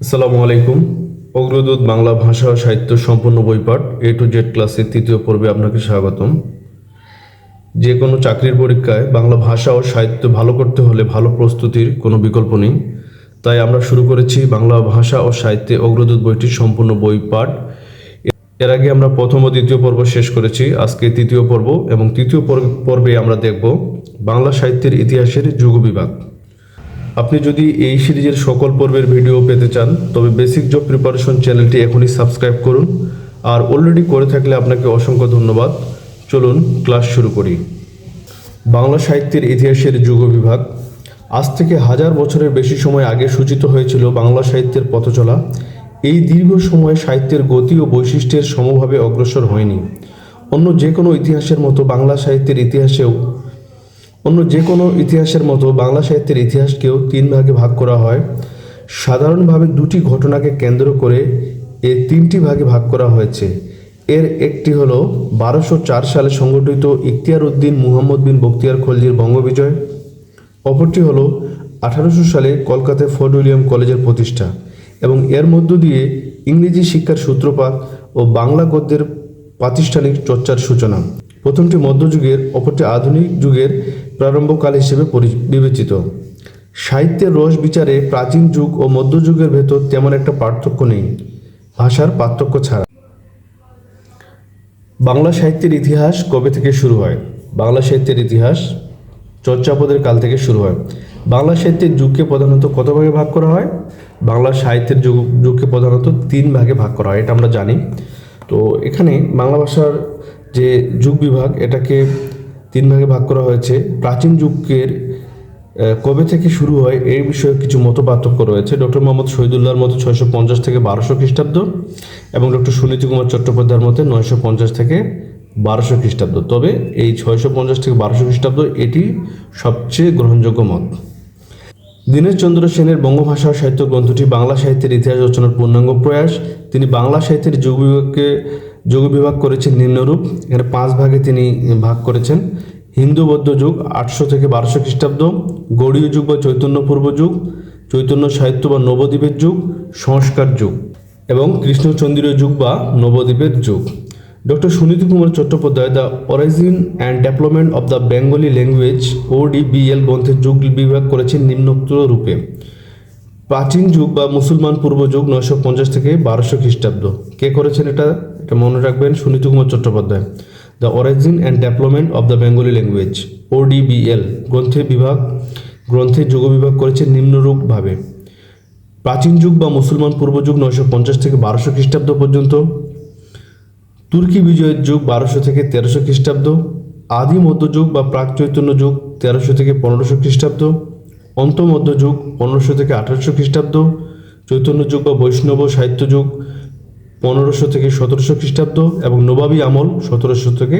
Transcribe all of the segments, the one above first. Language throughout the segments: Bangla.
আসসালামু আলাইকুম। অগ্রদূত বাংলা ভাষা ও সাহিত্য সম্পূর্ণ বইপাঠ এ টু জেড ক্লাসের তৃতীয় পর্বে আপনাকে স্বাগতম। যে কোনো চাকরির পরীক্ষায় বাংলা ভাষা ও সাহিত্য ভালো করতে হলে ভালো প্রস্তুতির কোনো বিকল্প নেই। তাই আমরা শুরু করেছি বাংলা ভাষা ও সাহিত্যে অগ্রদূত বইটির সম্পূর্ণ বই পাঠ এর আগে আমরা প্রথম ও দ্বিতীয় পর্ব শেষ করেছি, আজকে তৃতীয় পর্ব এবং তৃতীয় পর্ব- আমরা দেখব বাংলা সাহিত্যের ইতিহাসের যুগ বিভাগ। আপনি যদি এই সিরিজের সকল পর্বের ভিডিও পেতে চান, তবে বেসিক জব প্রিপারেশন চ্যানেলটি এখনই সাবস্ক্রাইব করুন। আর অলরেডি করে থাকলে আপনাকে অসংখ্য ধন্যবাদ। চলুন ক্লাস শুরু করি। বাংলা সাহিত্যের ইতিহাসের যুগ বিভাগ। আজ থেকে হাজার বছরের বেশি সময় আগে সূচিত হয়েছিল বাংলা সাহিত্যের পথচলা। এই দীর্ঘ সময় সাহিত্যের গতি ও বৈশিষ্ট্যের সমভাবে অগ্রসর হয়নি। অন্য যে কোনো ইতিহাসের মতো বাংলা সাহিত্যের ইতিহাসেও অন্য যে কোনো ইতিহাসের মতো বাংলা সাহিত্যের ইতিহাসকেও তিন ভাগে ভাগ করা হয়। সাধারণভাবে দুটি ঘটনাকে কেন্দ্র করে এ তিনটি ভাগে ভাগ করা হয়েছে। এর একটি হল বারোশো চার সালে সংগঠিত ইখতিয়ার উদ্দিন মুহাম্মদ বিন বখতিয়ার খলজির বঙ্গবিজয়। অপরটি হল আঠারোশো সালে কলকাতায় ফোর্ট উইলিয়াম কলেজের প্রতিষ্ঠা এবং এর মধ্য দিয়ে ইংরেজি শিক্ষার সূত্রপাত ও বাংলা গদ্যের প্রাতিষ্ঠানিক চর্চার সূচনা। প্রথমটি মধ্যযুগের, অপরটি আধুনিক যুগের প্রারম্ভকাল হিসেবে বিবেচিত। সাহিত্যের রস বিচারে প্রাচীন যুগ ও মধ্যযুগের ভেতর তেমন একটা পার্থক্য নেই। ভাষার পার্থক্য ছাড়া। বাংলা সাহিত্যের ইতিহাস কবে থেকে শুরু হয়? বাংলা সাহিত্যের ইতিহাস চর্চাপদের কাল থেকে শুরু হয়। বাংলা সাহিত্যের যুগকে প্রধানত কত ভাগে ভাগ করা হয়? বাংলা সাহিত্যের যুগ, যুগকে প্রধানত তিন ভাগে ভাগ করা হয়, এটা আমরা জানি। তো এখানে বাংলা ভাষার যে যুগ বিভাগ, এটাকে তিন ভাগে ভাগ করা হয়েছে। প্রাচীন যুগের কবে থেকে শুরু হয় এই বিষয়ে কিছু মত পার্থক্য রয়েছে। ডক্টর মোহাম্মদ শহীদুল্লাহর মতো ছয়শো পঞ্চাশ থেকে বারোশো খ্রিস্টাব্দ এবং ডক্টর সুনীতি কুমার চট্টোপাধ্যায়ের মতে নয়শো পঞ্চাশ থেকে বারোশো খ্রিস্টাব্দ। তবে এই ছয়শো পঞ্চাশ থেকে বারোশো খ্রিস্টাব্দ এটি সবচেয়ে গ্রহণযোগ্য মত। দীনেশচন্দ্র সেনের বঙ্গভাষা সাহিত্য গ্রন্থটি বাংলা সাহিত্যের ইতিহাস রচনার পূর্ণাঙ্গ প্রয়াস। তিনি বাংলা সাহিত্যের যুগ বিভাগকে যুগ বিভাগ করেছেন নিম্নরূপ এখানে পাঁচ ভাগে তিনি ভাগ করেছেন। হিন্দু বৌদ্ধ যুগ আটশো থেকে বারোশো খ্রিস্টাব্দ, গৌড়ীয় যুগ বা চৈতন্য পূর্ব যুগ, চৈতন্য সাহিত্য বা নবদ্বীপের যুগ, সংস্কার যুগ এবং কৃষ্ণচন্দ্রীয় যুগ বা নবদ্বীপের যুগ। Doctor Suniti Kumar Chattopadhyay the origin and development of the Bengali language, ODBL গ্রন্থের যুগ বিভাগ করেছেন নিম্নোক্ত রূপে। প্রাচীন যুগ বা মুসলমান পূর্ব যুগ নয়শো পঞ্চাশ থেকে বারোশো খ্রিস্টাব্দ। কে করেছেন এটা? এটা মনে রাখবেন Suniti Kumar Chattopadhyay. The origin and development of the Bengali language ODBL গ্রন্থের বিভাগ, গ্রন্থের যুগ বিভাগ করেছে নিম্নরূপভাবে। প্রাচীন যুগ বা মুসলমান পূর্ব যুগ নয়শো পঞ্চাশ থেকে বারোশো খ্রিস্টাব্দ পর্যন্ত। তুর্কি বিজয়ের যুগ বারোশো থেকে তেরোশো খ্রিস্টাব্দ। আদি মধ্যযুগ বা প্রাক চৈতন্য যুগ তেরোশো থেকে পনেরোশো খ্রিস্টাব্দ। অন্তমধ্য যুগ পনেরোশো থেকে আঠারোশো খ্রিস্টাব্দ, চৈতন্য যুগ বা বৈষ্ণব সাহিত্য যুগ, পনেরোশো থেকে সতেরোশো খ্রিস্টাব্দ এবং নবাবী আমল সতেরোশো থেকে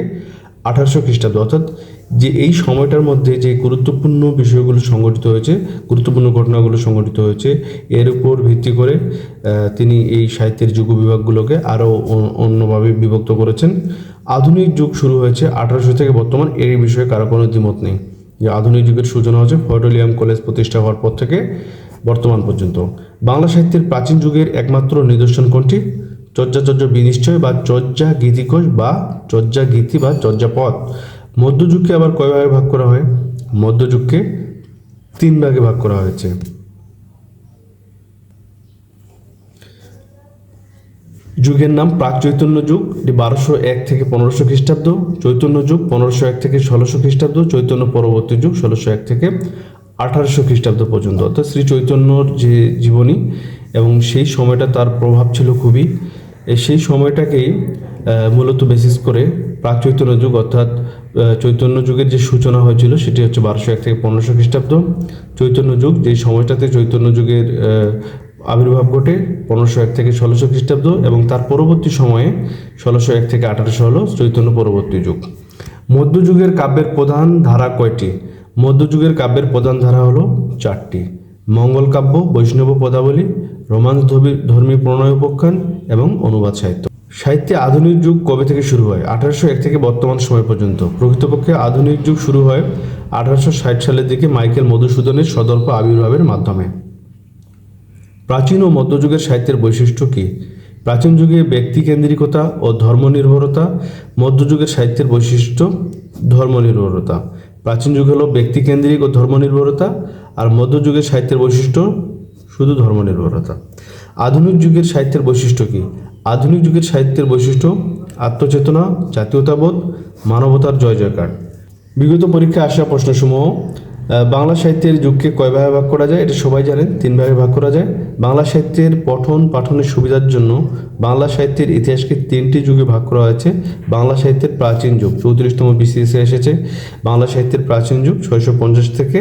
আঠারোশো খ্রিস্টাব্দ। অর্থাৎ যে এই সময়টার মধ্যে যে গুরুত্বপূর্ণ বিষয়গুলো সংগঠিত হয়েছে, গুরুত্বপূর্ণ ঘটনাগুলো সংগঠিত হয়েছে, এর উপর ভিত্তি করে তিনি এই সাহিত্যের যুগ বিভাগগুলোকে আরও অন্যভাবে বিভক্ত করেছেন। আধুনিক যুগ শুরু হয়েছে আঠারোশো থেকে বর্তমান এই বিষয়ে কারও কোনো দ্বিমত নেই। যে আধুনিক যুগের সূচনা হচ্ছে ফোর্ট কলেজ প্রতিষ্ঠা হওয়ার পর থেকে বর্তমান পর্যন্ত। বাংলা সাহিত্যের প্রাচীন যুগের একমাত্র নিদর্শন কোনটি? চর্যাচর্য বিনিশ্চয় বা চর্যা গীতিকোষ বা চর্যা গীতি বা চর্যাপদ। মধ্যযুগকে আবার কয় ভাগে ভাগ করা হয়? মধ্যযুগকে তিন ভাগে ভাগ করা হয়েছে। যুগের নাম প্রাক চৈতন্য যুগ, এটি বারোশো এক থেকে পনেরোশো খ্রিস্টাব্দ, চৈতন্য যুগ পনেরোশো এক থেকে ষোলোশো খ্রিস্টাব্দ, চৈতন্য পরবর্তী যুগ ষোলোশো এক থেকে আঠারোশো খ্রিস্টাব্দ পর্যন্ত। অর্থাৎ শ্রী চৈতন্যর যে জীবনী এবং সেই সময়টা তার প্রভাব ছিল খুবই। সেই সময়টাকেই মূলত বেসিস করে প্রাক চৈতন্য যুগ অর্থাৎ চৈতন্য যুগের যে সূচনা হয়েছিল সেটি হচ্ছে বারোশো এক থেকে পনেরোশো খ্রিস্টাব্দ। চৈতন্য যুগ, যেই সময়টাতে চৈতন্য যুগের আবির্ভাব ঘটে পনেরোশো এক থেকে ষোলোশো খ্রিস্টাব্দ এবং তার পরবর্তী সময়ে ষোলোশো এক থেকে আঠারোশো হলো চৈতন্য পরবর্তী যুগ। মধ্যযুগের কাব্যের প্রধান ধারা কয়টি? মধ্যযুগের কাব্যের প্রধান ধারা হলো চারটি। মঙ্গল কাব্য, বৈষ্ণব পদাবলী রোমান্স ধর্মী- প্রণয় উপাখ্যান এবং অনুবাদ সাহিত্য। সাহিত্যে আধুনিক যুগ কবে থেকে শুরু হয়? আঠারোশো এক থেকে বর্তমান সময় পর্যন্ত। প্রকৃতপক্ষে আধুনিক যুগ শুরু হয় আঠারোশো ষাট সালের দিকে মাইকেল মধুসূদনের সদর্প আবির্ভাবের মাধ্যমে। প্রাচীন ও মধ্যযুগের সাহিত্যের বৈশিষ্ট্য কী? প্রাচীন যুগে ব্যক্তিকেন্দ্রিকতা ও ধর্মনির্ভরতা, মধ্যযুগের সাহিত্যের বৈশিষ্ট্য ধর্মনির্ভরতা। প্রাচীন যুগ হলো ব্যক্তিকেন্দ্রিক ও ধর্মনির্ভরতা আর মধ্যযুগের সাহিত্যের বৈশিষ্ট্য শুধু ধর্মনির্ভরতা। আধুনিক যুগের সাহিত্যের বৈশিষ্ট্য কী? আধুনিক যুগের সাহিত্যের বৈশিষ্ট্য আত্মচেতনা, জাতীয়তাবোধ, মানবতার জয় জয়কার বিগত পরীক্ষায় আসা প্রশ্নসমূহ বাংলা সাহিত্যের যুগকে কয় ভাগে ভাগ করা যায়? এটা সবাই জানেন, তিন ভাগে ভাগ করা যায়। বাংলা সাহিত্যের পঠন পাঠনের সুবিধার জন্য বাংলা সাহিত্যের ইতিহাসকে তিনটি যুগে ভাগ করা হয়েছে। বাংলা সাহিত্যের প্রাচীন যুগ, চৌত্রিশতম বিসিএসে এসেছে। বাংলা সাহিত্যের প্রাচীন যুগ, ছয়শো পঞ্চাশ থেকে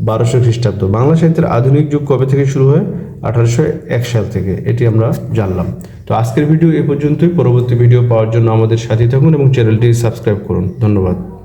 বারোশো খ্রিস্টাব্দ। বাংলা সাহিত্যের আধুনিক যুগ কবে থেকে শুরু হয়? আঠারোশো এক সাল থেকে, এটি আমরা জানলাম। তো আজকের ভিডিও এ পর্যন্তই। পরবর্তী ভিডিও পাওয়ার জন্য আমাদের সাথে থাকুন এবং চ্যানেলটি সাবস্ক্রাইব করুন। ধন্যবাদ।